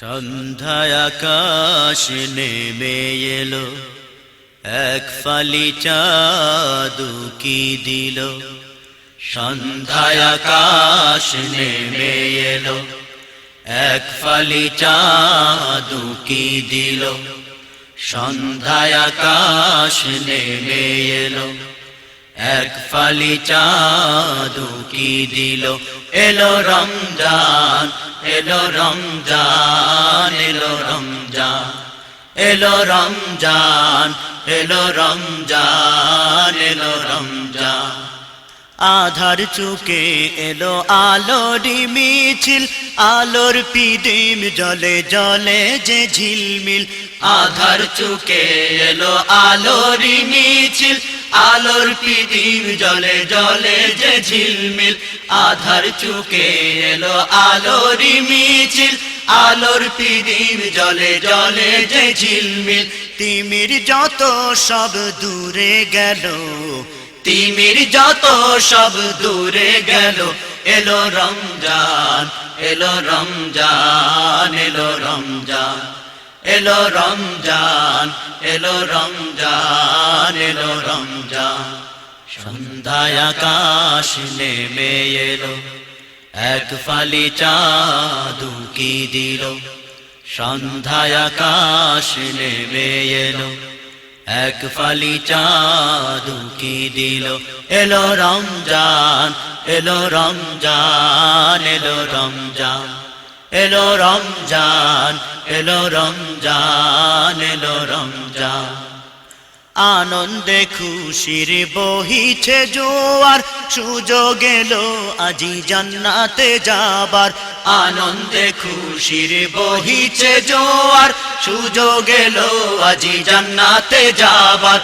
সন্ধ্যায় আকাশ নেমে এলো। এক ফালি চাঁদু কি দিল? সন্ধ্যায় আকাশ নেমে এলো। এক ফালি চাঁদু কি দিল? সন্ধ্যায় আকাশ নেমে এলো। এক ফালি চাঁদ কি দিল? এলো রমজান এলো রমজান এলো রমজান। এলো রমজান এলো রমজান এলো রমজান। আধার চুকে এলো আলোর মিছিল, আলোর পিদিম জলে জলে যে ঝিলমিল। আধার চুকে এলো আলোর মিছিল, আলোর পিদিম জলে জলে যে ঝিলমিল। আধার চুকে এলো আলোর মিছিল, আলোর পিদিম জলে জলে যে ঝিলমিল। তিমির যত সব দূরে গেল তিমির যত সব দূরে গেল, এলো রমজান এলো রমজান এলো রমজান এলো রমজান এলো রমজান এলো রমজান। সন্ধ্যায় আকাশ নেমে এলো, এক ফালি চাঁদু কি দিল? সন্ধ্যায় আকাশ নেমে এলো এক ফালি চাঁদ কি দিল, এলো রমজান এলো রমজান এলো রমজান এলো রমজান এলো রমজান এলো রমজান। আনন্দে খুশির বহিছে জোয়ার, সুযোগ এলো আজি জান্নাতে যাবার। আনন্দে খুশির বহিছে জোয়ার, সুযোগ এলো আজি জান্নাতে যাবার।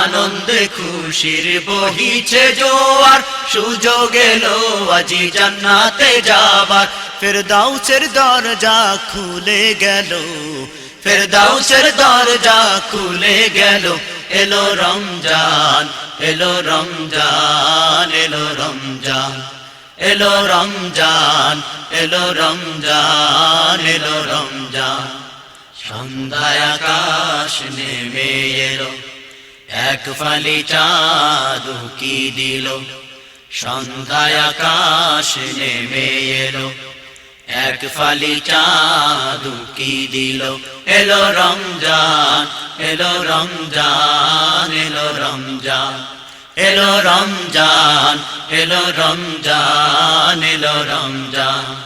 আনন্দে খুশির বহিছে জোয়ার, সুযোগ এলো আজি জান্নাতে যাবার। ফেরদাউসের দরজা খুলে গেল, ফেরদাউসের দরজা খুলে গেল। এলো রমজান এলো রমজান এলো রমজান। এলো রমজান এলো রমজান এলো রমজান। সন্ধ্যায় আকাশ নেমে এলো, এক ফালি চাঁদু কি দিল। সন্ধ্যায় আকাশ নেমে এলো এক ফালি চাঁদু কি দিল। এলো রমজান এলো রমজান এলো রমজান। এলো রমজান এলো রমজান এলো রমজান।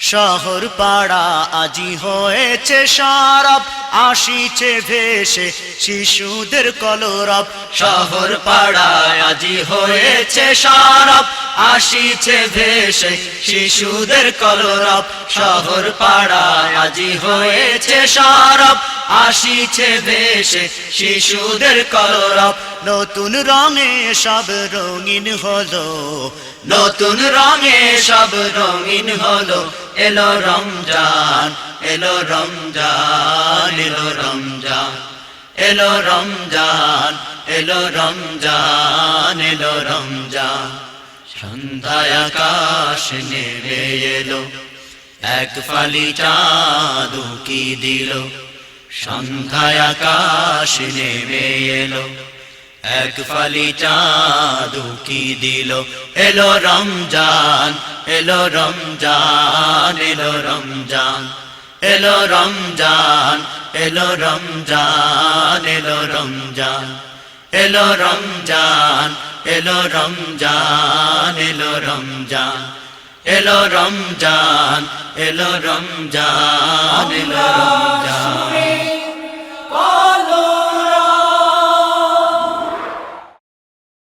শহর পাড়া আজি হয়েছে সারব, আসিছে ভেসে শিশুদের কলরব। শহর পাড়ায় আজি হয়েছে সারব, আসিছে ভেসে শিশুদের কলরব। শহর পাড়ায় আজি হয়েছে সারব, আসিছে ভেসে শিশুদের কলরব। নতুন রঙে সব রঙিন হলো, নতুন রঙে সব রঙিন হলো এলো রমজান এলো রমজান এলো রমজান এলো রমজান এলো রমজান এলো রমজান। সন্ধ্যায় আকাশ নেমে এলো, এক ফালি চাঁদু কি দিল? সন্ধ্যায় আকাশ নেমে এলো এক ফালি চাঁদু কি দিল? এলো রমজান এলো রমজান এলো রমজান। এলো রমজান এলো রমজান এলো রমজান। এলো রমজান এলো রমজান এলো রমজান। এলো রমজান এলো রমজান এলো রমজান।